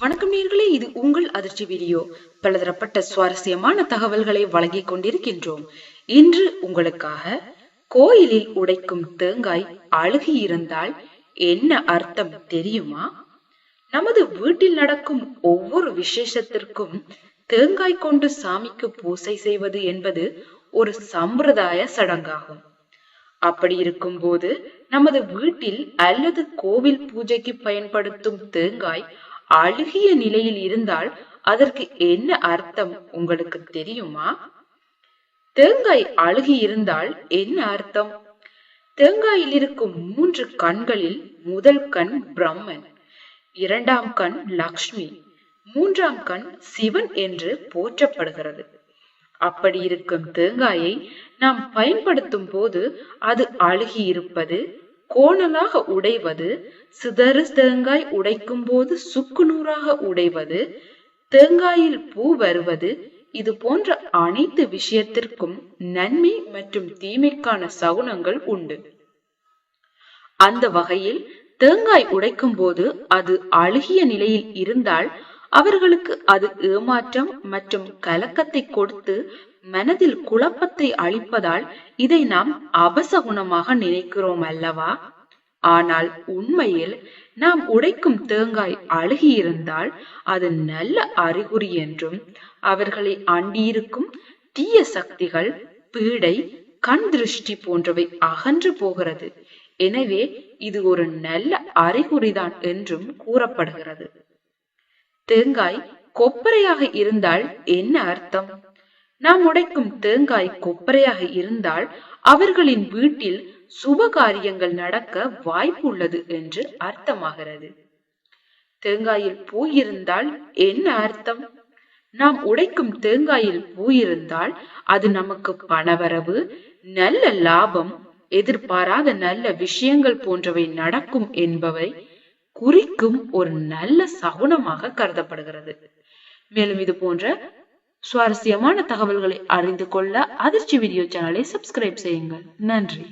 வணக்கம் நேர்களே இது உங்கள் அதிர்ச்சி வீடியோ. பலதரப்பட்ட சுவாரஸ்யமான தகவல்களை வழங்கிக் கொண்டிருக்கின்றோம். இன்று உங்களுக்காக கோயிலில் உடைக்கும் தேங்காய் அழுகி இருந்தால் என்ன அர்த்தம் தெரியுமா? நமது வீட்டில் நடக்கும் ஒவ்வொரு விசேஷத்திற்கும் தேங்காய் கொண்டு சாமிக்கு பூசை செய்வது என்பது ஒரு சம்பிரதாய சடங்காகும். அப்படி இருக்கும்போது நமது வீட்டில் அல்லது கோவில் பூஜைக்கு பயன்படுத்தும் தேங்காய் அழுகிய நிலையில் இருந்தால் அதற்கு என்ன அர்த்தம் உங்களுக்கு தெரியுமா? தேங்காய் அழுகி இருந்தால் என்ன அர்த்தம்? தேங்காயில் இருக்கும் மூன்று கண்களில் முதல் கண் பிரம்மன் இரண்டாம் கண் லக்ஷ்மி மூன்றாம் கண் சிவன் என்று போற்றப்படுகிறது. அப்படி இருக்கும் தேங்காயை நாம் பயன்படுத்தும் போது அது அழுகி இருப்பது கோணலாக உடைவது சிதறு தேங்காய் உடைக்கும் போது சுக்குநூறாக உடைவது தேங்காயில் பூ வருவது இது போன்ற அனைத்து விஷயத்திற்கும் நன்மை மற்றும் தீமைக்கான சகுனங்கள் உண்டு. அந்த வகையில் தேங்காய் உடைக்கும் போது அது அழுகிய நிலையில் இருந்தால் அவர்களுக்கு அது ஏமாற்றம் மற்றும் கலக்கத்தை கொடுத்து மனதில் குழப்பத்தை அளிப்பதால் இதை நாம் அபசகுணமாக நினைக்கிறோம் அல்லவா? ஆனால் உண்மையில் நாம் உடைக்கும் தேங்காய் அழுகியிருந்தால் அது நல்ல அறிகுறி என்றும் அவர்களை அண்டியிருக்கும் தீய சக்திகள் பீடை கண் திருஷ்டி போன்றவை அகன்று போகிறது. எனவே இது ஒரு நல்ல அறிகுறிதான் என்றும் கூறப்படுகிறது. தேங்காய் கொப்பரையாக இருந்தால் என்ன அர்த்தம்? நாம் உடைக்கும் தேங்காய் கொப்பரையாக இருந்தால் அவர்களின் வீட்டில் சுப காரியங்கள் நடக்க வாய்ப்பு உள்ளது என்று அர்த்தமாகிறது. தேங்காயில் பூ இருந்தால் என்ன அர்த்தம்? நாம் உடைக்கும் தேங்காயில் பூ இருந்தால் அது நமக்கு பணவரவு நல்ல லாபம் எதிர்பாராத நல்ல விஷயங்கள் போன்றவை நடக்கும் என்பவை குறிக்கும் ஒரு நல்ல சகுனமாக கருதப்படுகிறது. மேலும் இது போன்ற சுவாரஸ்யமான தகவல்களை அறிந்து கொள்ள அதிர்ச்சி வீடியோ சேனலை சப்ஸ்கிரைப் செய்யுங்கள். நன்றி.